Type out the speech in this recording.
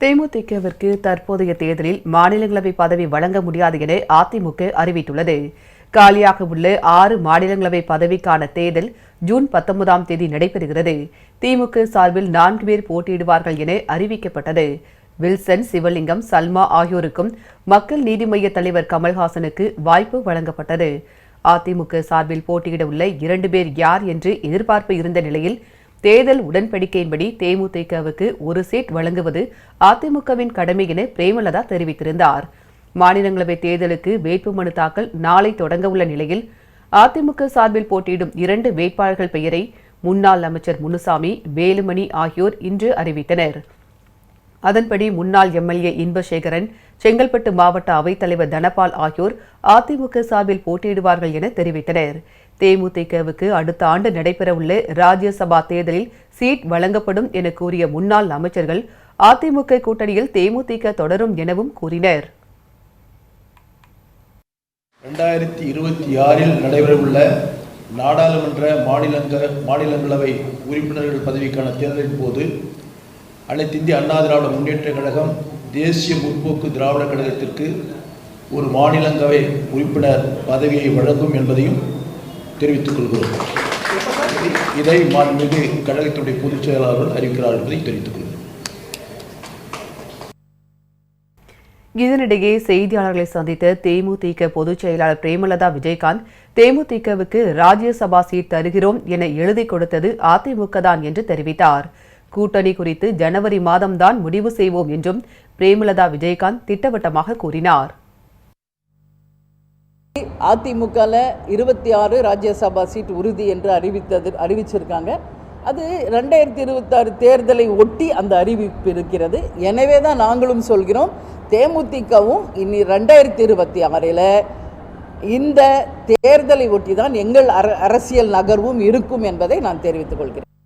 தேமுதிகவிற்கு தற்போதைய தேர்தலில் மாநிலங்களவை பதவி வழங்க முடியாது என அதிமுக அறிவித்துள்ளது. காலியாக உள்ள ஆறு மாநிலங்களவை பதவிக்கான தேர்தல் ஜூன் பத்தொன்பதாம் தேதி நடைபெறுகிறது. திமுக சார்பில் நான்கு பேர் போட்டியிடுவார்கள் என அறிவிக்கப்பட்டது. வில்சன் சிவலிங்கம் சல்மா ஆகியோருக்கும் மக்கள் நீதி மய்ய தலைவர் கமல்ஹாசனுக்கு வாய்ப்பு வழங்கப்பட்டது. அதிமுக சார்பில் போட்டியிட உள்ள இரண்டு பேர் யார் என்று எதிர்பார்ப்பு இருந்த நிலையில் தேர்தல் உடன்படிக்கையின்படி தேமுதிகவுக்கு ஒரு சீட் வழங்குவது அதிமுகவின் கடமை என பிரேமலதா தெரிவித்திருந்தார். மாநிலங்களவை தேர்தலுக்கு வேட்புமனு தாக்கல் நாளை தொடங்க உள்ள நிலையில் அதிமுக சார்பில் போட்டியிடும் இரண்டு வேட்பாளர்கள் பெயரை முன்னாள் அமைச்சர் முனுசாமி வேலுமணி ஆகியோர் இன்று அறிவித்தனர். அதன்படி முன்னாள் எம்எல்ஏ இன்பசேகரன் செங்கல்பட்டு மாவட்ட அவைத்தலைவர் தனபால் ஆகியோர் அதிமுக சார்பில் போட்டியிடுவார்கள் என தெரிவித்தனர். தேமுதிகவுக்கு அடுத்த ஆண்டு நடைபெறவுள்ள ராஜ்யசபா தேர்தலில் சீட் வழங்கப்படும் என கூறிய முன்னாள் அமைச்சர்கள் அதிமுக கூட்டணியில் தேமுதிக தொடரும் எனவும் கூறினர். ரெண்டாயிரத்தி இருபத்தி ஆறில் நடைபெறவுள்ள நாடாளுமன்ற மாநிலங்க மாநிலங்களவை உறுப்பினர்கள் பதவிக்கான தேர்தலின் போது அனைத்து இந்திய அண்ணா திராவிட முன்னேற்ற கழகம் தேசிய முற்போக்கு திராவிட கழகத்திற்கு ஒரு மாநிலங்களவை உறுப்பினர் பதவியை வழங்கும் என்பதையும் தெரிவித்துக் கொள்கிறோம். இதை மாண்புமிகு கழகத்துடைய பொதுச் செயலாளர்கள் அறிவிக்கிறார் என்பதை தெரிவித்துக் கொள்கிறோம். இதனிடையே செய்தியாளர்களை சந்தித்த தேமுதிக பொதுச் செயலாளர் பிரேமலதா விஜயகாந்த் தேமுதிகவுக்கு ராஜ்யசபா சீட் தருகிறோம் என எழுதி கொடுத்தது அதிமுக தான் என்று தெரிவித்தார். கூட்டணி குறித்து ஜனவரி மாதம்தான் முடிவு செய்வோம் என்றும் பிரேமலதா விஜயகாந்த் திட்டவட்டமாக கூறினார். அதிமுகவில் இருபத்தி ஆறு ராஜ்யசபா சீட் உறுதி என்று அறிவித்தது அறிவிச்சிருக்காங்க. அது ரெண்டாயிரத்தி இருபத்தாறு தேர்தலை ஒட்டி அந்த அறிவிப்பு இருக்கிறது. எனவே தான் நாங்களும் சொல்கிறோம் தேமுதிகவும் இனி ரெண்டாயிரத்தி இருபத்தி ஆறில் இந்த தேர்தலை ஒட்டி தான் எங்கள் அர அரசியல் நகர்வும் இருக்கும் என்பதை நான் தெரிவித்துக் கொள்கிறேன்.